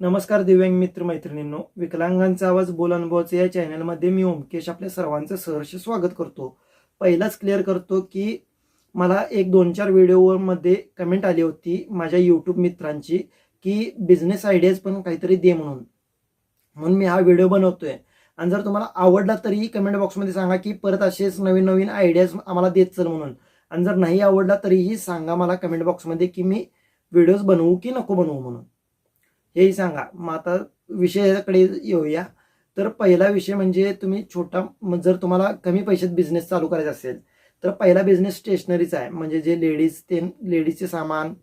नमस्कार दिव्यांग मित्र मैत्रिणींनो विकलांगांचा आवाज बोल या चॅनलमध्ये मी ओमकेश आपल्या सर्वांचं सहर्ष स्वागत करतो. पहिलाच क्लिअर करतो की मला एक दोन चार व्हिडिओमध्ये कमेंट आली होती माझ्या यूट्यूब मित्रांची की बिझनेस आयडियाज पण काहीतरी दे म्हणून. म्हणून मी हा व्हिडिओ बनवतोय. आणि जर तुम्हाला आवडला तरीही कमेंट बॉक्समध्ये सांगा की परत असेच नवीन नवीन आयडियाज आम्हाला देत चल म्हणून. आणि जर नाही आवडला तरीही सांगा मला कमेंट बॉक्समध्ये की मी व्हिडिओज बनवू की नको बनवू म्हणून. हेही सांगा. मग आता विषयाकडे येऊया. तर पहिला विषय म्हणजे तुम्ही छोटा जर तुम्हाला कमी पैशात बिझनेस चालू करायचा असेल तर पहिला बिझनेस स्टेशनरीचा आहे. म्हणजे जे लेडीज ते लेडीजचे सामान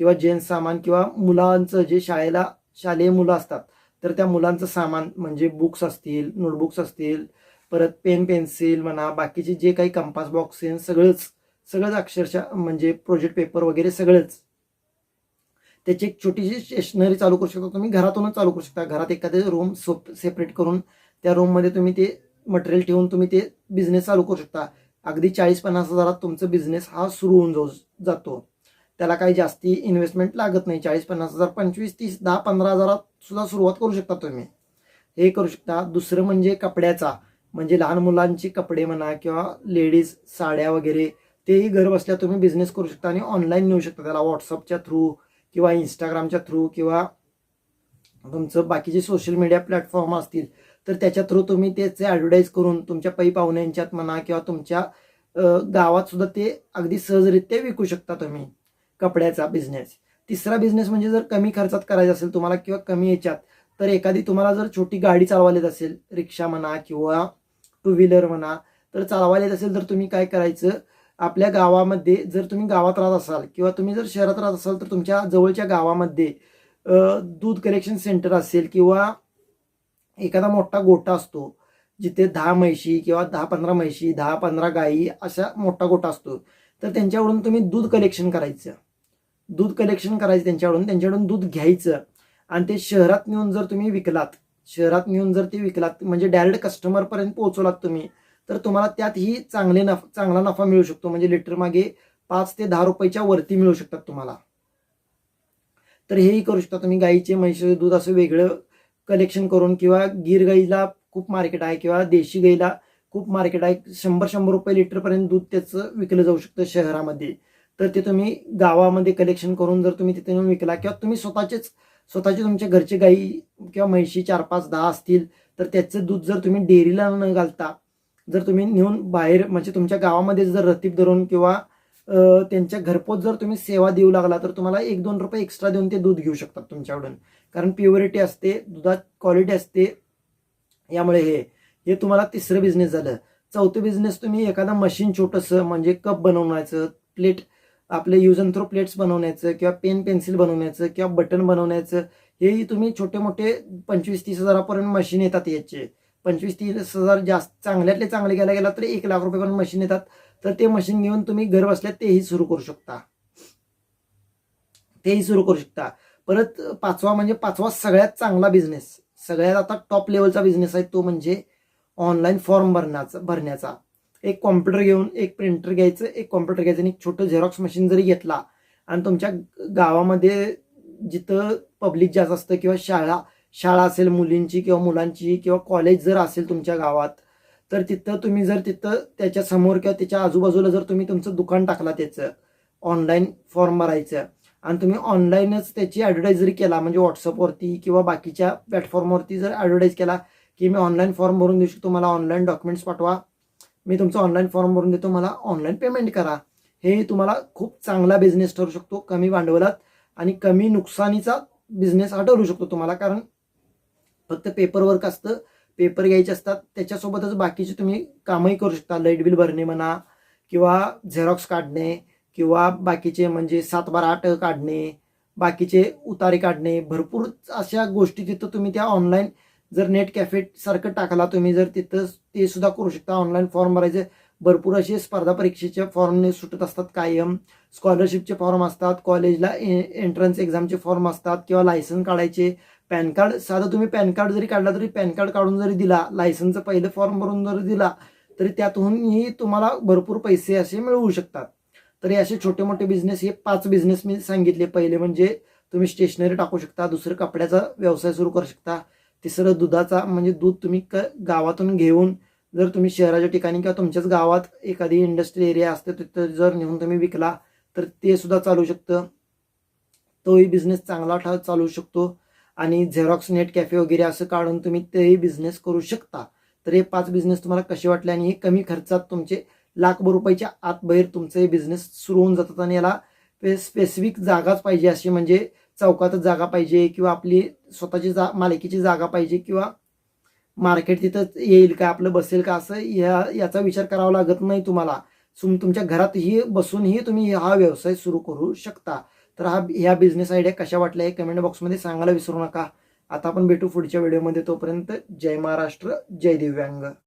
किंवा जेंट्स सामान किंवा मुलांचं जे शाळेला शालेय मुलं असतात तर त्या मुलांचं सामान म्हणजे बुक्स असतील नोटबुक्स असतील परत पेन पेन्सिल म्हणा बाकीचे जे काही कंपास बॉक्स सगळंच सगळंच अक्षरशः म्हणजे प्रोजेक्ट पेपर वगैरे सगळंच त्याची एक छोटीशी स्टेशनरी चालू करू शकता तुम्ही. घरातूनच चालू करू शकता. घरात एखादे रूम सोप सेपरेट करून त्या रूममध्ये तुम्ही ते मटेरियल ठेवून तुम्ही ते बिझनेस चालू करू शकता. अगदी चाळीस पन्नास हजारात तुमचा बिझनेस हा सुरू होऊन जाऊ जातो. त्याला काही जास्ती इन्व्हेस्टमेंट लागत नाही. चाळीस पन्नास हजार पंचवीस तीस दहा पंधरा हजारात सुद्धा सुरुवात करू शकता तुम्ही. हे करू शकता. दुसरं म्हणजे कपड्याचा. म्हणजे लहान मुलांची कपडे म्हणा किंवा लेडीज साड्या वगैरे तेही घर बसल्या तुम्ही बिझनेस करू शकता आणि ऑनलाईन नेऊ शकता. त्याला व्हॉट्सअपच्या थ्रू किंवा इंस्टाग्रामच्या थ्रू किंवा तुमचं बाकीचे सोशल मीडिया प्लॅटफॉर्म असतील तर त्याच्या थ्रू तुम्ही त्याचे ॲडव्हर्टाईज करून तुमच्या पै पाहुण्यांच्यात म्हणा किंवा तुमच्या गावात सुद्धा ते अगदी सहजरित्या विकू शकता तुम्ही कपड्याचा बिझनेस तिसरा बिझनेस म्हणजे जर कमी खर्चात करायचा असेल तुम्हाला किंवा कमी याच्यात तर एखादी तुम्हाला जर छोटी गाडी चालवायला येत असेल रिक्षा म्हणा किंवा टू व्हीलर म्हणा तर चालवायला येत असेल तर तुम्ही काय करायचं आपल्या गावामध्ये जर तुम्ही गावात राहत असाल किंवा तुम्ही जर शहरात राहत असाल तर तुमच्या जवळच्या गावामध्ये दूध कलेक्शन सेंटर असेल किंवा एखादा मोठा गोठा असतो जिथे दहा म्हैशी किंवा दहा पंधरा म्हैशी दहा पंधरा गायी असा मोठा गोठा असतो तर त्यांच्याकडून तुम्ही दूध कलेक्शन करायचं. दूध कलेक्शन करायचं त्यांच्याकडून त्यांच्याकडून दूध घ्यायचं आणि ते शहरात नेऊन जर तुम्ही विकलात शहरात नेऊन जर ते विकलात म्हणजे डायरेक्ट कस्टमरपर्यंत पोहोचवलात तुम्ही तर तुम्हाला त्यातही चांगले नफ चांगला नफा मिळू शकतो. म्हणजे लिटर मागे पाच ते दहा रुपयाच्या वरती मिळू शकतात तुम्हाला. तर हेही करू शकता तुम्ही. गाईचे म्हैशी दूध असं वेगळं कलेक्शन करून किंवा गिर गाईला खूप मार्केट आहे किंवा देशी गाईला खूप मार्केट आहे. शंभर शंभर रुपये लिटरपर्यंत दूध त्याचं विकलं जाऊ शकतं शहरामध्ये. तर ते तुम्ही गावामध्ये कलेक्शन करून जर तुम्ही तिथे विकला किंवा तुम्ही स्वतःचेच स्वतःचे तुमच्या घरचे गाई किंवा म्हैशी चार पाच दहा असतील तर त्याचं दूध जर तुम्ही डेअरीला न घालता जर तुम्ही नेऊन बाहेर म्हणजे तुमच्या गावामध्ये जर रतीब धरून किंवा त्यांच्या घरपोच जर तुम्ही सेवा देऊ लागला तर तुम्हाला एक दोन रुपये एक्स्ट्रा देऊन ते दूध घेऊ शकतात तुमच्याकडून. कारण प्युरिटी असते दुधात क्वालिटी असते. यामुळे हे हे तुम्हाला तिसरं बिझनेस झालं. चौथं बिझनेस तुम्ही एखादं मशीन छोटंसं म्हणजे कप बनवण्याचं प्लेट आपले यूज अँड थ्रो प्लेट्स बनवण्याचं किंवा पेन पेन्सिल बनवण्याचं किंवा बटन बनवण्याचं हेही तुम्ही छोटे मोठे पंचवीस तीस हजारापर्यंत मशीन येतात याचे. पंचवीस तीस हजार जास्त चांगल्यातले चांगले घ्यायला गेला तर एक लाख रुपये पण मशीन येतात. तर ते मशीन घेऊन तुम्ही घर बसल्या तेही सुरू करू शकता. तेही सुरू करू शकता. परत पाचवा म्हणजे पाचवा सगळ्यात चांगला बिझनेस सगळ्यात आता टॉप लेवलचा बिझनेस आहे तो म्हणजे ऑनलाईन फॉर्म भरण्याचा भरण्याचा. एक कॉम्प्युटर घेऊन एक प्रिंटर घ्यायचं एक कॉम्प्युटर घ्यायचं आणि एक छोटं झेरॉक्स मशीन जरी घेतला आणि तुमच्या गावामध्ये जिथं पब्लिक जास्त असतं किंवा शाळा शाळा असेल मुलींची किंवा मुलांची किंवा कॉलेज जर असेल तुमच्या गावात तर तिथं तुम्ही जर तिथं त्याच्यासमोर किंवा त्याच्या आजूबाजूला जर तुम्ही तुमचं दुकान टाकला त्याचं ऑनलाईन फॉर्म भरायचं आणि तुम्ही ऑनलाईनच त्याची ॲडव्हर्टाईज जरी केला म्हणजे व्हॉट्सअपवरती किंवा बाकीच्या प्लॅटफॉर्मवरती जर ॲडव्हर्टाईज केला की मी ऑनलाईन फॉर्म भरून देऊ शकतो मला ऑनलाईन डॉक्युमेंट्स पाठवा. मी तुमचं ऑनलाईन फॉर्म भरून देतो मला ऑनलाईन पेमेंट करा. हे तुम्हाला खूप चांगला बिझनेस ठरू शकतो कमी भांडवलात आणि कमी नुकसानीचा बिझनेस हा ठरू शकतो तुम्हाला. कारण फक्त पेपरवर्क असतं. पेपर घ्यायचे असतात. त्याच्यासोबतच बाकीचे तुम्ही कामही करू शकता. लाइट बिल भरणे म्हणा किंवा झेरॉक्स काढणे किंवा बाकीचे म्हणजे सात बारा आठ काढणे बाकीचे उतारे काढणे. भरपूर अशा गोष्टी तिथं तुम्ही त्या ऑनलाईन जर नेट कॅफे सारखं टाकला तुम्ही जर तिथं ते सुद्धा करू शकता. ऑनलाईन फॉर्म भरायचे. भरपूर असे स्पर्धा परीक्षेचे फॉर्म सुटत असतात कायम. स्कॉलरशिपचे फॉर्म असतात. कॉलेजला एंट्रन्स एक्झामचे फॉर्म असतात किंवा लायसन्स काढायचे. पॅन कार्ड साधं तुम्ही पॅन कार्ड जरी काढला तरी पॅन कार्ड काढून जरी दिला लायसनचं पहिलं फॉर्म भरून जरी दिला तरी त्यातूनही तुम्हाला भरपूर पैसे असे मिळवू शकतात. तर हे असे छोटे मोठे बिझनेस हे पाच बिझनेस मी सांगितले. पहिले म्हणजे तुम्ही स्टेशनरी टाकू शकता दुसरं कपड्याचा व्यवसाय सुरू करू शकता तिसरं दुधाचा म्हणजे दूध तुम्ही क गावातून घेऊन जर तुम्ही शहराच्या ठिकाणी किंवा तुमच्याच गावात एखादी इंडस्ट्री एरिया असते तिथं जर नेऊन तुम्ही विकला तर ते सुद्धा चालू शकतं. तोही बिझनेस चांगला ठा चालू शकतो. आणि झेरॉक्स नेट कॅफे वगैरे असं काढून तुम्ही तेही बिझनेस करू शकता. तर हे पाच बिझनेस तुम्हाला कसे वाटले आणि हे कमी खर्चात तुमचे लाखभर रुपयाच्या आत बाहेर तुमचे हे बिझनेस सुरू होऊन जातात आणि याला स्पेसिफिक जागाच पाहिजे अशी म्हणजे चौकातच जागा पाहिजे किंवा आपली स्वतःची जा मालकीची जागा पाहिजे किंवा मार्केट तिथंच येईल का आपलं बसेल का असं या याचा विचार करावा लागत नाही तुम्हाला. तुमच्या घरातही बसूनही तुम्ही हा व्यवसाय सुरू करू शकता. तर हा ह्या बिझनेस आयडिया कशा वाटल्या हे कमेंट बॉक्समध्ये सांगायला विसरू नका. आता आपण भेटू पुढच्या व्हिडिओमध्ये तोपर्यंत जय महाराष्ट्र जय दिव्यांग.